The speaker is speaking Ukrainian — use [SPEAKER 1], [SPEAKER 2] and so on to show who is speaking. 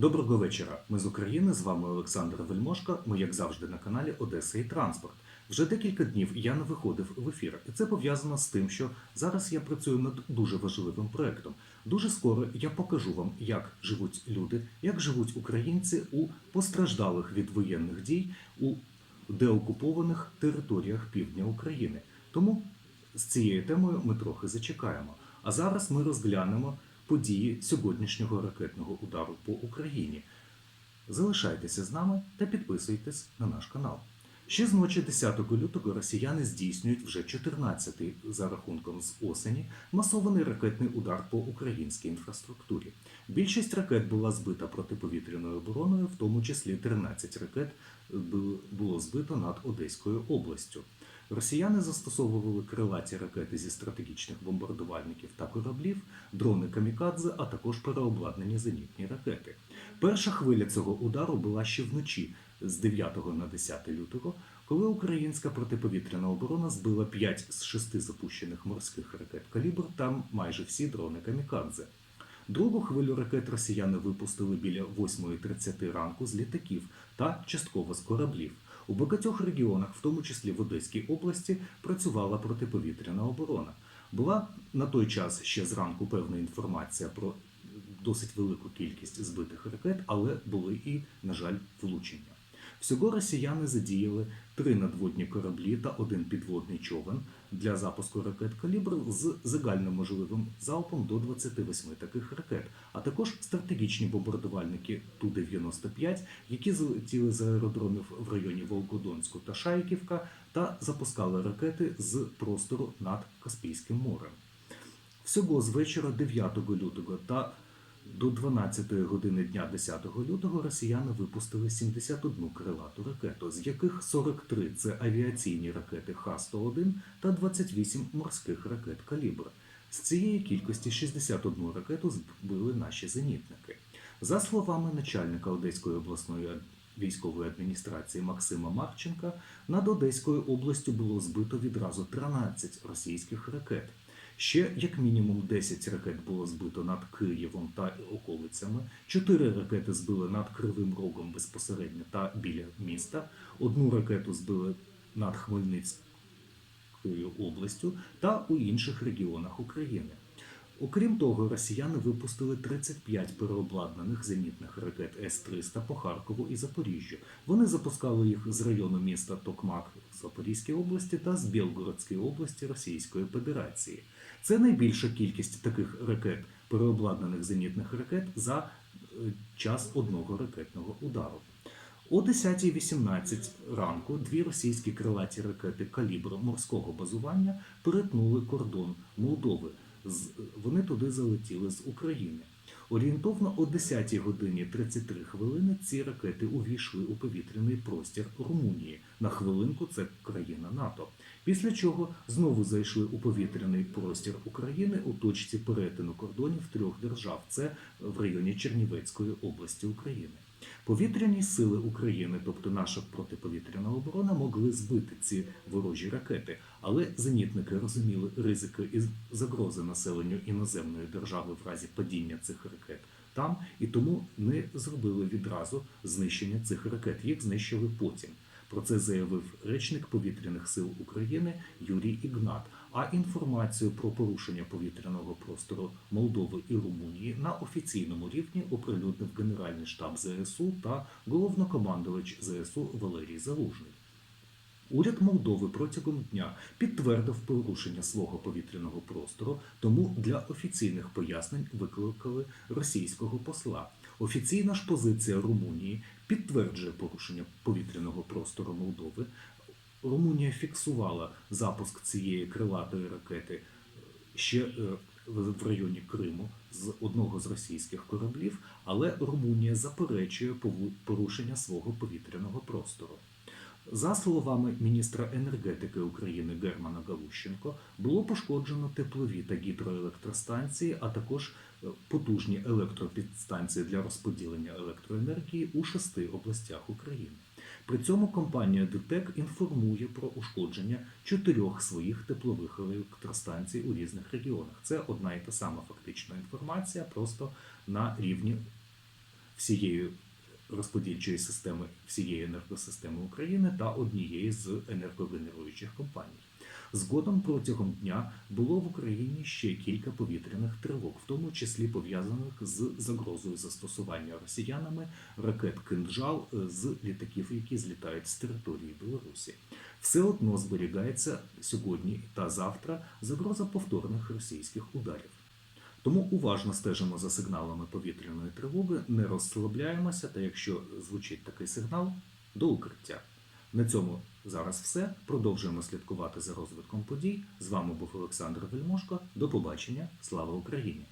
[SPEAKER 1] Доброго вечора. Ми з України. З вами Олександр Вельмошко. Ми, як завжди, на каналі Одеса і Транспорт. Вже декілька днів я не виходив в ефір, і це пов'язано з тим, що зараз я працюю над дуже важливим проектом. Дуже скоро я покажу вам, як живуть люди, як живуть українці у постраждалих від воєнних дій у деокупованих територіях півдня України. Тому з цією темою ми трохи зачекаємо. А зараз ми розглянемо події сьогоднішнього ракетного удару по Україні. Залишайтеся з нами та підписуйтесь на наш канал. Ще з ночі 10 лютого росіяни здійснюють вже 14-й за рахунком з осені масований ракетний удар по українській інфраструктурі. Більшість ракет була збита протиповітряною обороною, в тому числі 13 ракет було збито над Одеською областю. Росіяни застосовували крилаті ракети зі стратегічних бомбардувальників та кораблів, дрони камікадзе, а також переобладнані зенітні ракети. Перша хвиля цього удару була ще вночі з 9 на 10 лютого, коли українська протиповітряна оборона збила 5 з 6 запущених морських ракет калібр та майже всі дрони камікадзе. Другу хвилю ракет росіяни випустили біля 8.30 ранку з літаків та частково з кораблів. У багатьох регіонах, в тому числі в Одеській області, працювала протиповітряна оборона. Була на той час ще зранку певна інформація про досить велику кількість збитих ракет, але були і, на жаль, влучення. Всього росіяни задіяли три надводні кораблі та один підводний човен для запуску ракет калібр з загальноможливим залпом до 28 таких ракет, а також стратегічні бомбардувальники Ту-95, які залетіли з аеродромів в районі Волкодонську та Шайківка та запускали ракети з простору над Каспійським морем. Всього з вечора 9 лютого та до 12 години дня 10 лютого росіяни випустили 71 крилату ракету, з яких 43 – це авіаційні ракети Х-101 та 28 морських ракет «Калібр». З цієї кількості 61 ракету збили наші зенітники. За словами начальника Одеської обласної військової адміністрації Максима Марченка, над Одеською областю було збито відразу 13 російських ракет. Ще як мінімум 10 ракет було збито над Києвом та околицями, 4 ракети збили над Кривим Рогом безпосередньо та біля міста, одну ракету збили над Хмельницькою областю та у інших регіонах України. Окрім того, росіяни випустили 35 переобладнаних зенітних ракет С-300 по Харкову і Запоріжжю. Вони запускали їх з району міста Токмак в Запорізькій області та з Білгородської області Російської Федерації. Це найбільша кількість таких ракет, переобладнаних зенітних ракет за е, час одного ракетного удару. О 10.18 ранку дві російські крилаті ракети калібру морського базування перетнули кордон Молдови. Вони туди залетіли з України. Орієнтовно о 10 годині 33 хвилини ці ракети увійшли у повітряний простір Румунії. На хвилинку це країна НАТО. Після чого знову зайшли у повітряний простір України у точці перетину кордонів трьох держав. Це в районі Чернівецької області України. Повітряні сили України, тобто наша протиповітряна оборона, могли збити ці ворожі ракети, але зенітники розуміли ризики і загрози населенню іноземної держави в разі падіння цих ракет там і тому не зробили відразу знищення цих ракет. Їх знищили потім. Про це заявив речник повітряних сил України Юрій Ігнат. А інформацію про порушення повітряного простору Молдови і Румунії на офіційному рівні оприлюднив Генеральний штаб ЗСУ та головнокомандувач ЗСУ Валерій Залужний. Уряд Молдови протягом дня підтвердив порушення свого повітряного простору, тому для офіційних пояснень викликали російського посла. Офіційна ж позиція Румунії підтверджує порушення повітряного простору Молдови. Румунія фіксувала запуск цієї крилатої ракети ще е, в районі Криму з одного з російських кораблів, але Румунія заперечує порушення свого повітряного простору. За словами міністра енергетики України Германа Галущенко, було пошкоджено теплові та гідроелектростанції, а також е, потужні електропідстанції для розподілення електроенергії у шести областях України. При цьому компанія ДТЕК інформує про ушкодження чотирьох своїх теплових електростанцій у різних регіонах. Це одна і та сама фактична інформація, просто на рівні всієї розподільчої системи всієї енергосистеми України та однієї з енергогенеруючих компаній. Згодом протягом дня було в Україні ще кілька повітряних тривог, в тому числі пов'язаних з загрозою застосування росіянами ракет «Кинджал» з літаків, які злітають з території Білорусі. Все одно зберігається сьогодні та завтра загроза повторних російських ударів. Тому уважно стежимо за сигналами повітряної тривоги, не розслабляємося, та якщо звучить такий сигнал, до укриття. На цьому зараз все. Продовжуємо слідкувати за розвитком подій. З вами був Олександр Вельмошко. До побачення. Слава Україні!